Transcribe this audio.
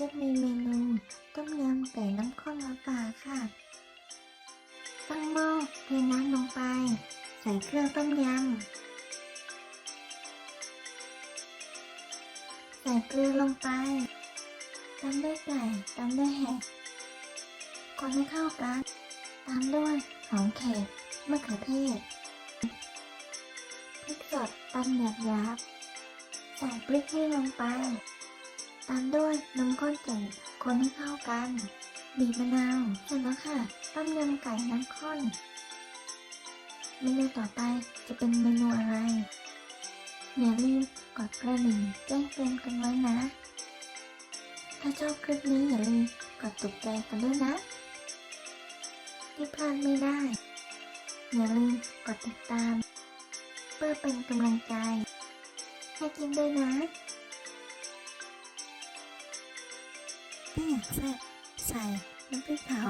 จะมีเมนูต้มยำไก่น้ำข้นมาฝากค่ะ ตั้งหม้อเทน้ำลงไป ใส่เครื่องต้มยำ ใส่เกลือลงไปตามด้วยไก่ตามด้วยเห็ดคนให้เข้ากัน ตามด้วยหอมแขกมะเขือเทศพริกสดตำหยาบยาบๆใส่พริกแห้ลงไป ตามด้วยนมข้นจืดคนให้เข้ากัน บีบมะนาวเสร็จแล้วค่ะต้มยำไก่น้ำข้นเมนูต่อไปจะเป็นเมนูอะไรอย่าลืมกดกระดิ่งแจ้งเตือนกันไว้นะ ถ้าชอบคลิปนี้อย่าลืมกดถูกใจกันด้วยนะ ที่พลาดไม่ได้ อย่าลืมกดติดตาม เพื่อเป็นกำลังใจ ให้กินด้วยนะ ถ้าอยากแซ่ใส่น้ำพริกเผา